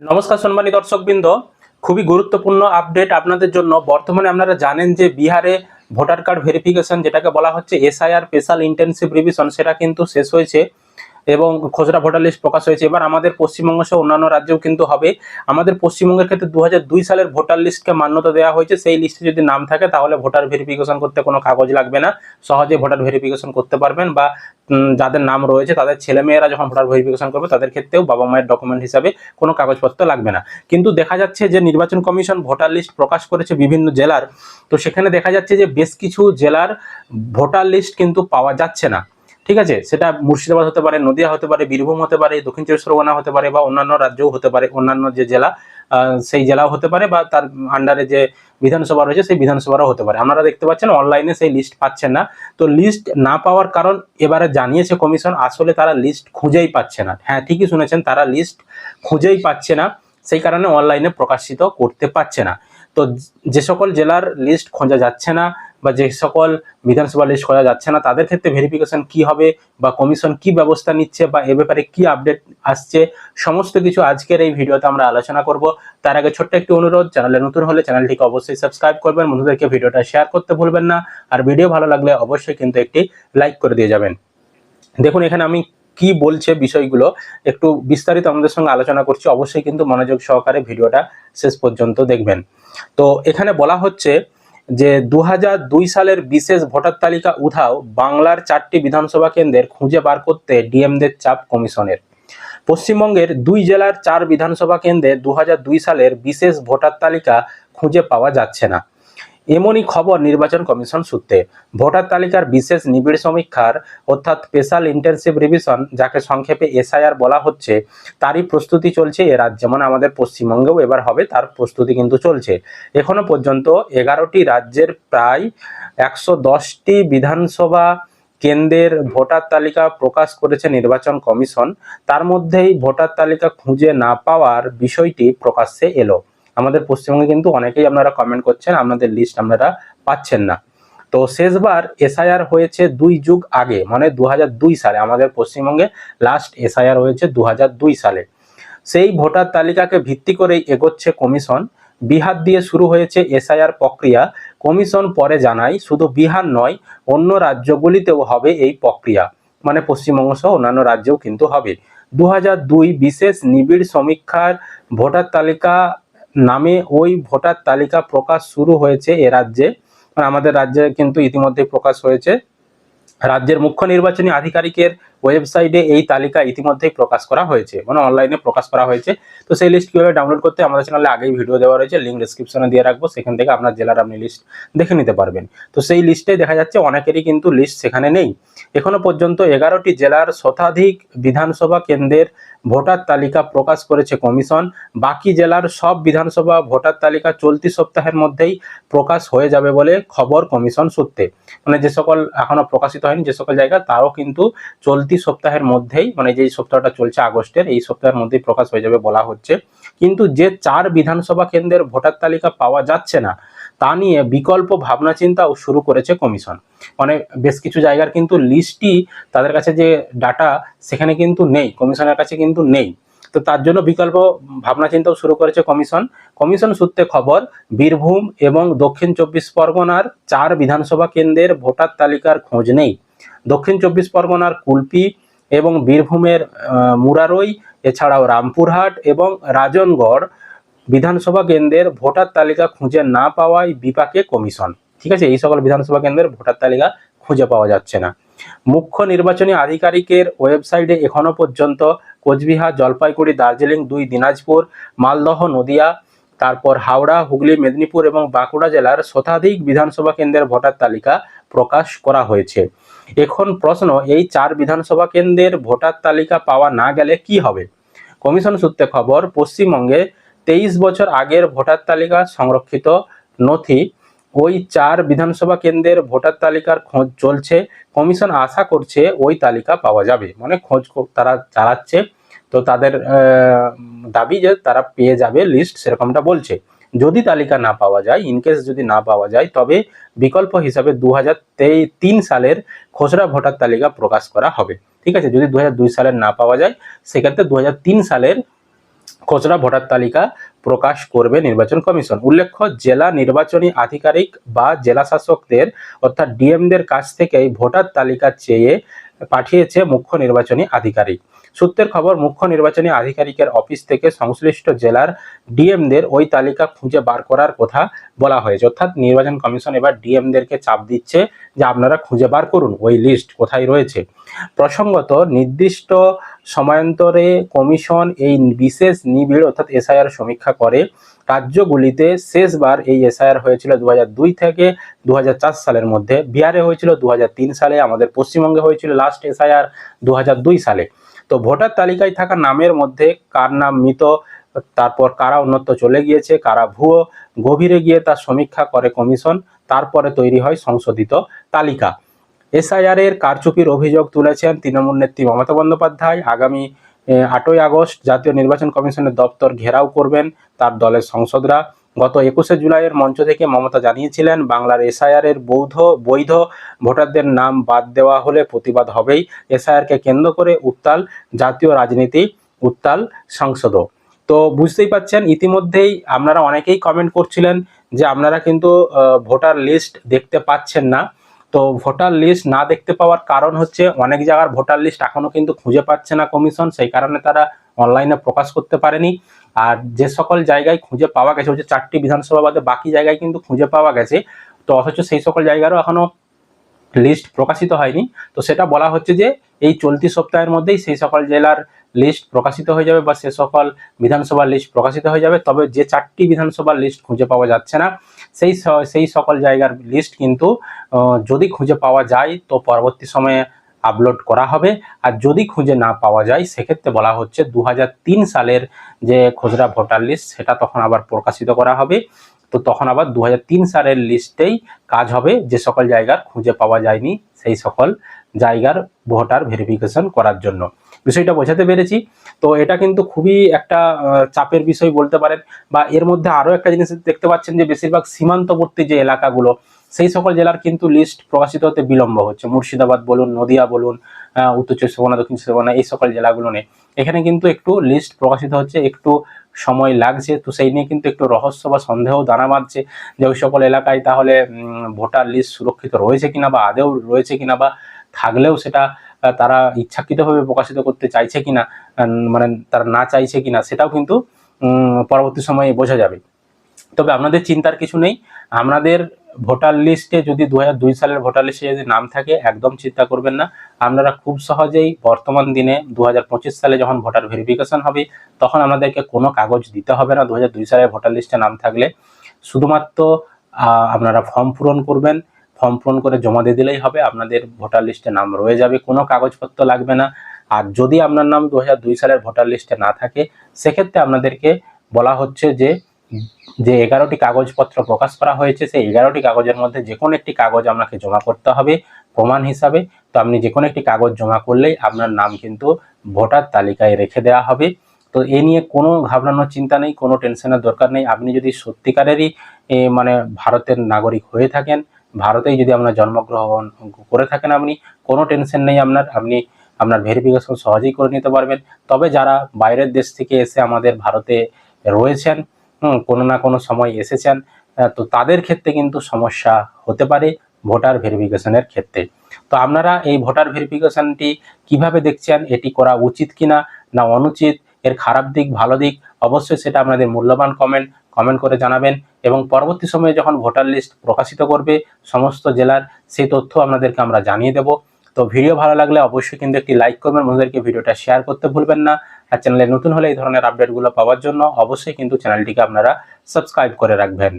নমস্কার সম্মানী দর্শকবৃন্দ। খুবই গুরুত্বপূর্ণ আপডেট আপনাদের জন্য। বর্তমানে আপনারা জানেন যে বিহারে ভোটার কার্ড ভেরিফিকেশন যেটাকে বলা হচ্ছে এসআইআর স্পেশাল ইন্টেনসিভ রিভিশন, সেটা কিন্তু শেষ হয়েছে। এবং খসড়া ভোটার লিস্ট প্রকাশ হয়েছে। এবার আমাদের পশ্চিমবঙ্গ সহ অন্যান্য রাজ্যেও কিন্তু হবে। আমাদের পশ্চিমবঙ্গের ক্ষেত্রে দু হাজার দুই সালের ভোটার লিস্টকে মান্যতা দেওয়া হয়েছে। সেই লিস্টে যদি নাম থাকে, তাহলে ভোটার ভেরিফিকেশন করতে কোনো কাগজ লাগবে না। সহজে ভোটার ভেরিফিকেশন করতে পারবেন বা যাদের নাম রয়েছে, তাদের ছেলেমেয়েরা যখন ভোটার ভেরিফিকেশন করবে, তাদের ক্ষেত্রেও বাবা মায়ের ডকুমেন্ট হিসাবে কোনো কাগজপত্র লাগবে না। কিন্তু দেখা যাচ্ছে যে নির্বাচন কমিশন ভোটার লিস্ট প্রকাশ করেছে বিভিন্ন জেলার। তো সেখানে দেখা যাচ্ছে যে বেশ কিছু জেলার ভোটার লিস্ট কিন্তু পাওয়া যাচ্ছে না। ঠিক আছে? সেটা মুর্শিদাবাদ হতে পারে, নদিয়া হতে পারে, বীরভূম হতে পারে, দক্ষিণ চব্বিশ পরগনা হতে পারে বা অন্যান্য রাজ্যও হতে পারে, অন্যান্য যে জেলা সেই জেলাও হতে পারে বা তার আন্ডারে যে বিধানসভা রয়েছে সেই বিধানসভারও হতে পারে। আপনারা দেখতে পাচ্ছেন অনলাইনে সেই লিস্ট পাচ্ছেন না। তো লিস্ট না পাওয়ার কারণ এবারে জানিয়েছে কমিশন আসলে তারা লিস্ট খুঁজেই পাচ্ছে না। হ্যাঁ ঠিকই শুনেছেন, তারা লিস্ট খুঁজেই পাচ্ছে না। সেই কারণে অনলাইনে প্রকাশিত করতে পারছে না। তো যে সকল জেলার লিস্ট খোঁজা যাচ্ছে না বা যে সকল বিধানসভা লিস্ট করা যাচ্ছে না, তাদের ক্ষেত্রে ভেরিফিকেশন কি হবে বা কমিশন কি ব্যবস্থা নিচ্ছে বা এ ব্যাপারে কি আপডেট আসছে, সমস্ত কিছু আজকের এই ভিডিওতে আমরা আলোচনা করব। তার আগে ছোট্ট একটি অনুরোধ, চ্যানেলে নতুন হলে চ্যানেলটিকে অবশ্যই সাবস্ক্রাইব করবেন, বন্ধুদেরকে ভিডিওটা শেয়ার করতে ভুলবেন না। আর ভিডিও ভালো লাগলে অবশ্যই কিন্তু একটি লাইক করে দিয়ে যাবেন। দেখুন, এখানে আমি কি বলছে বিষয়গুলো, একটু বিস্তারিত আমাদের সঙ্গে আলোচনা করছি। অবশ্যই কিন্তু মনোযোগ সহকারে ভিডিওটা শেষ পর্যন্ত দেখবেন। তো এখানে বলা হচ্ছে যে দু হাজার দুই সালের বিশেষ ভোটার তালিকা উধাও বাংলার চারটি বিধানসভা কেন্দ্রের খুঁজে বার করতে ডিএমদের চাপ কমিশনের। পশ্চিমবঙ্গের দুই জেলার চার বিধানসভা কেন্দ্রে দু হাজার দুই সালের বিশেষ ভোটার তালিকা খুঁজে পাওয়া যাচ্ছে না। এমনই খবর নির্বাচন কমিশন সূত্রে। ভোটার তালিকার বিশেষ নিবিড় সমীক্ষার অর্থাৎ স্পেশাল ইন্টেনসিভ রিভিশন, যাকে সংক্ষেপে এসআইআর বলা হচ্ছে, তারই প্রস্তুতি চলছে এ রাজ্যে। মানে আমাদের পশ্চিমবঙ্গেও এবার হবে, তার প্রস্তুতি কিন্তু চলছে। এখনও পর্যন্ত এগারোটি রাজ্যের প্রায় একশো দশটি বিধানসভা কেন্দ্রের ভোটার তালিকা প্রকাশ করেছে নির্বাচন কমিশন। তার মধ্যেই ভোটার তালিকা খুঁজে না পাওয়ার বিষয়টি প্রকাশ্যে এলো। আমাদের পশ্চিমবঙ্গে কিন্তু অনেকেই আপনারা কমেন্ট করছেন, আপনাদের লিস্ট আপনারা পাচ্ছেন না। তো শেষবার এসআইআর হয়েছে দুই যুগ আগে মানে দু হাজার দুই সালে, আমাদের পশ্চিমবঙ্গে লাস্ট এসআইআর হয়েছে দু হাজার দুই সালে। সেই ভোটার তালিকাকে ভিত্তি করেই এগোচ্ছে কমিশন বিহার দিয়ে শুরু হয়েছে এসআইআর প্রক্রিয়া। কমিশন পরে জানায় শুধু বিহার নয়, অন্য রাজ্যগুলিতেও হবে এই প্রক্রিয়া। মানে পশ্চিমবঙ্গ সহ অন্যান্য রাজ্যেও কিন্তু হবে। দু বিশেষ নিবিড় সমীক্ষার ভোটার তালিকা নামে ওই ভোটার তালিকা প্রকাশ শুরু হয়েছে এ রাজ্যে। আমাদের রাজ্যে কিন্তু ইতিমধ্যে প্রকাশ হয়েছে। রাজ্যের মুখ্য নির্বাচনী আধিকারিকের ওয়েবসাইটে এই তালিকা ইতিমধ্যেই প্রকাশ করা হয়েছে মানে অনলাইনে প্রকাশ করা হয়েছে। তো সেই লিস্ট কীভাবে ডাউনলোড করতে আমাদের চ্যানেলে আগেই ভিডিও দেওয়া রয়েছে লিঙ্ক ডিসক্রিপশনে দিয়ে রাখব, সেখান থেকে আপনার জেলার আপনি লিস্ট দেখে নিতে পারবেন। তো সেই লিস্টে দেখা যাচ্ছে অনেকেরই কিন্তু লিস্ট সেখানে নেই। এখনও পর্যন্ত এগারোটি জেলার শতাধিক বিধানসভা কেন্দ্রের ভোটার তালিকা প্রকাশ করেছে কমিশন। বাকি জেলার সব বিধানসভা ভোটার তালিকা চলতি সপ্তাহের মধ্যেই প্রকাশ হয়ে যাবে বলে খবর কমিশন সূত্রে। মানে যে সকল এখনও প্রকাশিত হয়নি যে সকল জায়গা, তাও কিন্তু চলতি সপ্তাহের মধ্যেই মানে যেই সপ্তাহটা চলছে আগস্টের, এই সপ্তাহের মধ্যেই প্রকাশ হয়ে যাবে বলা হচ্ছে। কিন্তু যে চার বিধানসভা কেন্দ্রের ভোটার তালিকা পাওয়া যাচ্ছে না, তা নিয়ে বিকল্প ভাবনা চিন্তাও শুরু করেছে কমিশন। মানে বেশ কিছু জায়গার কিন্তু লিস্টই তাদের কাছে যে ডাটা, সেখানে কিন্তু নেই, কমিশনের কাছে কিন্তু নেই। তো তার জন্য বিকল্প ভাবনা চিন্তাও শুরু করেছে কমিশন। কমিশন সূত্রে খবর, বীরভূম এবং দক্ষিণ চব্বিশ পরগনার চার বিধানসভা কেন্দ্রের ভোটার তালিকার খোঁজ নেই। দক্ষিণ চব্বিশ পরগনার কুলপি এবং বীরভূমের মুরারই, এছাড়াও রামপুরহাট এবং রাজনগড় বিধানসভা কেন্দ্রের ভোটার তালিকা খুঁজে না পাওয়ায় বিপাকে কমিশন। ঠিক আছে? এই সকল বিধানসভা কেন্দ্রের ভোটার তালিকা খুঁজে পাওয়া যাচ্ছে না। মুখ্য নির্বাচনী আধিকারিকের ওয়েবসাইটে এখনও পর্যন্ত কোচবিহার, জলপাইগুড়ি, দার্জিলিং, দুই দিনাজপুর, মালদহ, নদিয়া, তারপর হাওড়া, হুগলি, মেদিনীপুর এবং বাঁকুড়া জেলার শতাধিক বিধানসভা কেন্দ্রের ভোটার তালিকা প্রকাশ করা হয়েছে। এখন প্রশ্ন, এই চার বিধানসভা কেন্দ্রের ভোটার তালিকা পাওয়া না গেলে কি হবে? কমিশন সূত্রে খবর, পশ্চিমবঙ্গে তেইশ বছর আগের ভোটার তালিকা সংরক্ষিত নথি, ওই চার বিধানসভা কেন্দ্রের ভোটার তালিকার খোঁজ চলছে। কমিশন আশা করছে ওই তালিকা পাওয়া যাবে। মানে খোঁজ তারা চালাচ্ছে। তো তাদের দাবি যে তারা পেয়ে যাবে লিস্ট সেরকমটা বলছে। যদি তালিকা না পাওয়া যায় ইনকেস যদি না পাওয়া যায়, তবে বিকল্প হিসাবে দু তিন সালের খসড়া ভোটার তালিকা প্রকাশ করা হবে। ঠিক আছে, যদি দু হাজার দুই সালের না পাওয়া যায়, সেক্ষেত্রে দু হাজার তিন সালের খসড়া ভোটার তালিকা প্রকাশ করবে নির্বাচন কমিশন। উল্লেখ্য, জেলা নির্বাচনী আধিকারিক বা জেলা শাসকদের, অর্থাৎ ডিএমদের কাছ থেকেই ভোটার তালিকা চেয়ে পাঠিয়েছে মুখ্য নির্বাচনী আধিকারিক। সূত্রের খবর, মুখ্য নির্বাচনী আধিকারিকের অফিস থেকে সংশ্লিষ্ট জেলার ডিএমদের ওই তালিকা খুঁজে বার করার কথা বলা হয়েছে। অর্থাৎ নির্বাচন কমিশন এবার ডিএমদেরকে চাপ দিচ্ছে যে আপনারা খুঁজে বার করুন, ওই লিস্ট কোথায় রয়েছে। প্রসঙ্গত, নির্দিষ্ট সময়ান্তরে কমিশন এই বিশেষ নিবিড় অর্থাৎ এসআইআর সমীক্ষা করে রাজ্যগুলিতে শেষবার এই এসআইআর হয়েছিল দু হাজার দুই থেকে দু হাজার চার সালের মধ্যে। বিহারে হয়েছিল দু হাজার তিন সালে, আমাদের পশ্চিমবঙ্গে হয়েছিল লাস্ট এসআইআর দু হাজার দুই সালে। তো ভোটার তালিকায় থাকা নামের মধ্যে কার নাম মৃত, তারপর কারা উন্নত চলে গিয়েছে, কারা ভুয়ো, গভীরে গিয়ে তার সমীক্ষা করে কমিশন, তারপরে তৈরি হয় সংশোধিত তালিকা। এসআইআর এর কারচুপির অভিযোগ তুলেছেন তৃণমূল নেত্রী মমতা বন্দ্যোপাধ্যায়। আগামী আটই আগস্ট জাতীয় নির্বাচন কমিশনের দপ্তর ঘেরাও করবেন তার দলের সংসদরা। গত একুশে জুলাইয়ের মঞ্চ থেকে মমতা জানিয়েছিলেন, বাংলার এসআইআর এর বৌদ্ধ, বৈধ ভোটারদের নাম বাদ দেওয়া হলে প্রতিবাদ হবেই। এসআইআরকে কেন্দ্র করে উত্তাল জাতীয় রাজনীতি, উত্তাল সংসদও। তো বুঝতেই পাচ্ছেন, ইতিমধ্যেই আপনারা অনেকেই কমেন্ট করছিলেন যে আপনারা কিন্তু ভোটার লিস্ট দেখতে পাচ্ছেন না। তো ভোটার লিস্ট না দেখতে পাওয়ার কারণ হচ্ছে অনেক জায়গার ভোটার লিস্ট এখনও কিন্তু খুঁজে পাচ্ছে না কমিশন সেই কারণে তারা অনলাইনে প্রকাশ করতে পারেনি। আর যে সকল জায়গায় খুঁজে পাওয়া গেছে হচ্ছে চারটি বিধানসভা বাদে বাকি জায়গায় কিন্তু খুঁজে পাওয়া গেছে, তো অথচ সেই সকল জায়গারও এখনও লিস্ট প্রকাশিত হয়নি। তো সেটা বলা হচ্ছে যে, এই চলতি সপ্তাহের মধ্যেই সেই সকল জেলার লিস্ট প্রকাশিত হয়ে যাবে বা সে সকল বিধানসভার লিস্ট প্রকাশিত হয়ে যাবে। তবে যে চারটি বিধানসভার লিস্ট খুঁজে পাওয়া যাচ্ছে না, সেই সেই সকল জায়গার লিস্ট কিন্তু যদি খুঁজে পাওয়া যায়, তো পরবর্তী সময়ে আপলোড করা হবে। আর যদি খুঁজে না পাওয়া যায়, সেক্ষেত্রে বলা হচ্ছে দু হাজার তিন সালের যে খসড়া ভোটার লিস্ট সেটা তখন আবার প্রকাশিত করা হবে। তো তখন আবার দু হাজার তিন সালের লিস্টেই কাজ হবে। যে সকল জায়গার খুঁজে পাওয়া যায়নি, সেই সকল জায়গার ভোটার ভেরিফিকেশন করার জন্য। বিষয়টা বোঝাতে পেরেছি। তো এটা কিন্তু খুবই একটা চাপের বিষয় বলতে পারেন। বা এর মধ্যে আরও একটা জিনিস দেখতে পাচ্ছেন যে বেশিরভাগ সীমান্তবর্তী যে এলাকাগুলো সেই সকল জেলার কিন্তু লিস্ট প্রকাশিত হতে বিলম্ব হচ্ছে। মুর্শিদাবাদ বলুন, নদিয়া বলুন উত্তর চব্বিশ পরগনা, দক্ষিণ চব্বিশ পরগনা, এই সকল জেলাগুলো নেই এখানে কিন্তু একটু লিস্ট প্রকাশিত হচ্ছে, একটু সময় লাগছে, তো সেই নিয়ে কিন্তু একটু রহস্য বা সন্দেহ, দানা বাঁধছে যে ওই সকল এলাকায় তাহলে ভোটার লিস্ট সুরক্ষিত রয়েছে কিনা বা আদেও রয়েছে কিনা বা থাকলেও সেটা তারা ইচ্ছাকৃতভাবে প্রকাশিত করতে চাইছে কিনা মানে তারা না চাইছে কিনা, সেটাও কিন্তু পরবর্তী সময়ে বোঝা যাবে। তবে আপনাদের চিন্তার কিছু নেই। আমাদের ভোটার লিস্টে যদি দু হাজার দুই সালের ভোটার লিস্টে যদি নাম থাকে, একদম চিন্তা করবেন না। আপনারা খুব সহজেই বর্তমান দিনে দু হাজার পঁচিশ সালে যখন ভোটার ভেরিফিকেশন হবে, তখন আমাদেরকে কোনো কাগজ দিতে হবে না দু হাজার দুই সালের ভোটার লিস্টে নাম থাকলে। শুধুমাত্র আপনারা ফর্ম পূরণ করবেন। ফর্ম পূরণ করে জমা দিয়ে দিলেই হবে, আপনাদের ভোটার লিস্টে নাম রয়ে যাবে, কোনো কাগজপত্র লাগবে না। আর যদি আপনার নাম দু হাজার দুই সালের ভোটার লিস্টে না থাকে, সেক্ষেত্রে আপনাদেরকে বলা হচ্ছে যে যে এগারোটি কাগজপত্র প্রকাশ করা হয়েছে, সেই এগারোটি কাগজের মধ্যে যে কোনো একটি কাগজ আপনাকে জমা করতে হবে প্রমাণ হিসাবে। তো আপনি যে কোনো একটি কাগজ জমা করলেই আপনার নাম কিন্তু ভোটার তালিকায় রেখে দেওয়া হবে। তো এ নিয়ে কোনো ঘাবড়ানোর চিন্তা নেই, কোনো টেনশনের দরকার নেই। আপনি যদি সত্যিকারেরই মানে ভারতের নাগরিক হয়ে থাকেন, ভারতেই যদি আপনার জন্মগ্রহণ করে থাকেন আপনি, কোনো টেনশন নেই আপনার। আপনি আপনার ভেরিফিকেশন সহজেই করে নিতে পারবেন। তবে যারা বাইরের দেশ থেকে এসে আমাদের ভারতে রয়েছেন কোনো না কোনো সময় এসেছেন তো তাদের ক্ষেত্রে কিন্তু সমস্যা হতে পারে ভোটার ভেরিফিকেশনের ক্ষেত্রে। তো আপনারা এই ভোটার ভেরিফিকেশনটি কীভাবে দেখছেন, এটি করা উচিত কিনা, না অনুচিত, এর খারাপ দিক, ভালো দিক, অবশ্যই সেটা আপনাদের মূল্যবান কমেন্ট কমেন্ট করে জানাবেন এবং পরবর্তী সময়ে যখন ভোটার লিস্ট প্রকাশিত করবে সমস্ত জেলার সেই তথ্য আপনাদেরকে আমরা জানিয়ে দেব। তো ভিডিও ভালো লাগলে অবশ্যই কিন্তু একটি লাইক করবেন, বন্ধুদেরকে ভিডিওটা শেয়ার করতে ভুলবেন না। আর চ্যানেলে নতুন হলে এই ধরনের আপডেটগুলো পাওয়ার জন্য অবশ্যই কিন্তু চ্যানেলটিকে আপনারা সাবস্ক্রাইব করে রাখবেন।